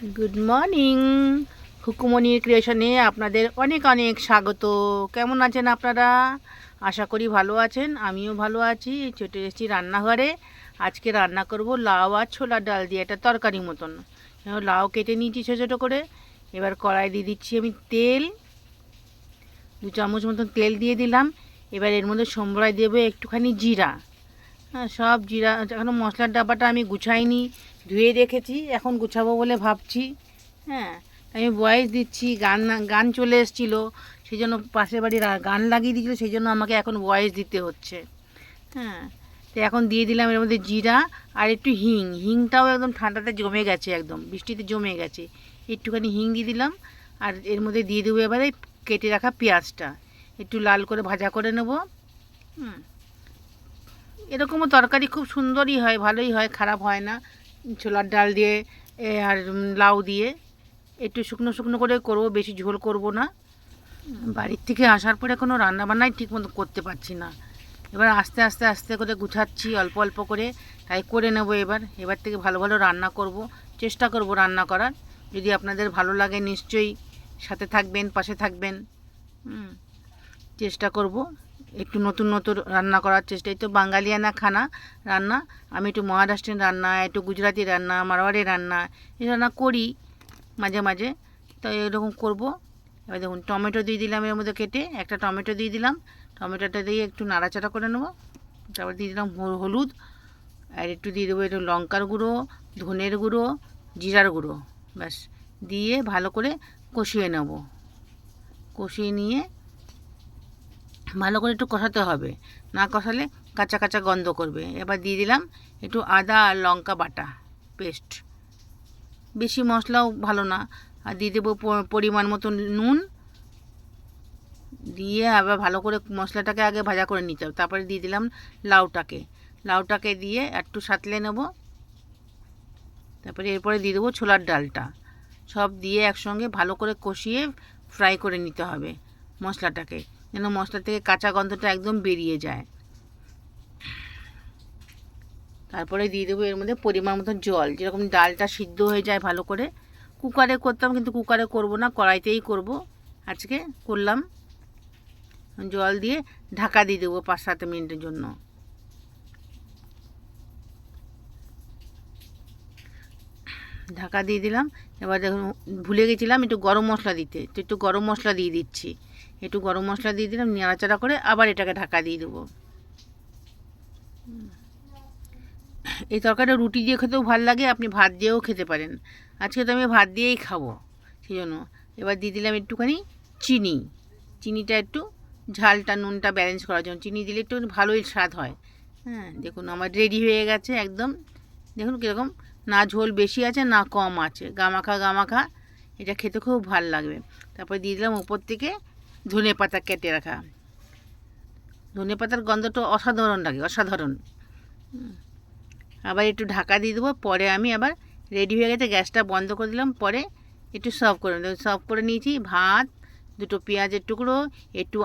Good morning হুকুমনির ক্রিয়েশনে আপনাদের অনেক অনেক স্বাগত। কেমন আছেন আপনারা? আশা করি ভালো আছেন, আমিও ভালো আছি। ছোটো এসেছি রান্নাঘরে। আজকে রান্না করব লাউ আর ছোলার ডাল দিয়ে একটা তরকারি মতন। লাউ কেটে নিয়েছি ছোটো ছোটো করে। এবার কড়াই দিয়ে দিচ্ছি আমি তেল। দু চামচ মতন তেল দিয়ে দিলাম। এবার এর মধ্যে সম্বরায় দেবো একটুখানি জিরা। সব জিরা এখনও মশলার ডাব্বাটা আমি গুছাইনি, ধুয়ে রেখেছি এখন গুছাবো বলে ভাবছি। হ্যাঁ আমি ভয়েস দিচ্ছি, গান গান চলে এসেছিল সেই জন্য পাশের বাড়ির গান লাগিয়ে দিয়েছিলো সেই জন্য আমাকে এখন ভয়েস দিতে হচ্ছে। হ্যাঁ তো এখন দিয়ে দিলাম এর মধ্যে জিরা আর একটু হিং। হিংটাও একদম ঠান্ডাতে জমে গেছে একদম, বৃষ্টিতে জমে গেছে। একটুখানি হিং দিয়ে দিলাম আর এর মধ্যে দিয়ে দেবো এবারে কেটে রাখা পেঁয়াজটা। একটু লাল করে ভাজা করে নেব। হুম। এরকমও তরকারি খুব সুন্দরই হয়, ভালোই হয়, খারাপ হয় না। ছোলার ডাল দিয়ে আর লাউ দিয়ে। একটু শুকনো শুকনো করে করব, বেশি ঝোল করব না। বাড়ির থেকে আসার পরে কোনো রান্নাবান্নাই ঠিক মতো করতে পারছি না। এবার আস্তে আস্তে আস্তে করে গুছাচ্ছি, অল্প অল্প করে। তাই করে নেব এবার। এবার থেকে ভালো ভালো রান্না করব, চেষ্টা করব রান্না করার। যদি আপনাদের ভালো লাগে নিশ্চয়ই সাথে থাকবেন, পাশে থাকবেন। চেষ্টা করব। একটু নতুন নতুন রান্না করার চেষ্টা। এই তো বাঙালিয়ানা খানা রান্না। আমি একটু মহারাষ্ট্রের রান্না, একটু গুজরাটি রান্না মারোয়ারি রান্না, এই রান্না করি মাঝে মাঝে। তো এরকম করব। এবার দেখুন, টমেটো দিয়ে দিলাম এর মধ্যে কেটে। একটা টমেটো দিয়ে দিলাম। টমেটোটা দিয়ে একটু নাড়াচাড়া করে নেব। তারপর দিয়ে দিলাম হলুদ। আর একটু দিয়ে দেবো একটু লঙ্কার গুঁড়ো, ধনের গুঁড়ো, জিরার গুঁড়ো। ব্যাস, দিয়ে ভালো করে কষিয়ে নেব। কষিয়ে নিয়ে ভালো করে একটু কষাতে হবে। না কষালে কাঁচা কাঁচা গন্ধ করবে। এবার দিয়ে দিলাম একটু আদা আর লঙ্কা বাটা পেস্ট। বেশি মশলাও ভালো না। আর দিয়ে দেবো পরিমাণ মতো নুন। দিয়ে আবার ভালো করে মশলাটাকে আগে ভাজা করে নিতে হবে। তারপরে দিয়ে দিলাম লাউটাকে। লাউটাকে দিয়ে একটু সাঁতলে নেব। তারপরে এরপরে দিয়ে দেবো ছোলার ডালটা। সব দিয়ে একসঙ্গে ভালো করে কষিয়ে ফ্রাই করে নিতে হবে মশলাটাকে। যেন মশলা থেকে কাঁচা গন্ধটা একদম বেরিয়ে যায়। তারপরে দিয়ে দেবো এর মধ্যে পরিমাণ মতো জল। যেরকম ডালটা সিদ্ধ হয়ে যায় ভালো করে। কুকারে করতাম, কিন্তু কুকারে করব না, কড়াইতেই করব। আজকে করলাম। জল দিয়ে ঢাকা দিয়ে দেবো পাঁচ সাত মিনিটের জন্য। ঢাকা দিয়ে দিলাম। এবার দেখুন, ভুলে গেছিলাম একটু গরম মশলা দিতে। তো একটু গরম মশলা দিয়ে দিচ্ছি। একটু গরম মশলা দিয়ে দিলাম, নাড়াচাড়া করে আবার এটাকে ঢাকা দিয়ে দেবো। এই তরকারিটা রুটি দিয়ে খেতেও ভালো লাগে, আপনি ভাত দিয়েও খেতে পারেন। আজকে তো আমি ভাত দিয়েই খাব সেই জন্য এবার দিয়ে দিলাম একটুখানি চিনি। চিনিটা একটু ঝালটা, নুনটা ব্যালেন্স করার জন্য। চিনি দিলে একটু ভালোই স্বাদ হয়। হ্যাঁ দেখুন, আমার রেডি হয়ে গেছে একদম। দেখুন, কীরকম না ঝোল বেশি আছে, না কম আছে। গামাখা গামাখা, এটা খেতে খুব ভালো লাগবে। তারপর দিয়ে দিলাম উপর থেকে ধনে পাতা কেটে রাখা। ধনে পাতার গন্ধটা অসাধারণ লাগে, অসাধারণ। আবার একটু ঢাকা দিয়ে দেবো, পরে আমি আবার রেডি হয়ে গেছে, গ্যাসটা বন্ধ করে দিলাম, পরে একটু সার্ভ করে সার্ভ করে নিয়েছি, ভাত, দুটো পেঁয়াজের টুকরো, একটু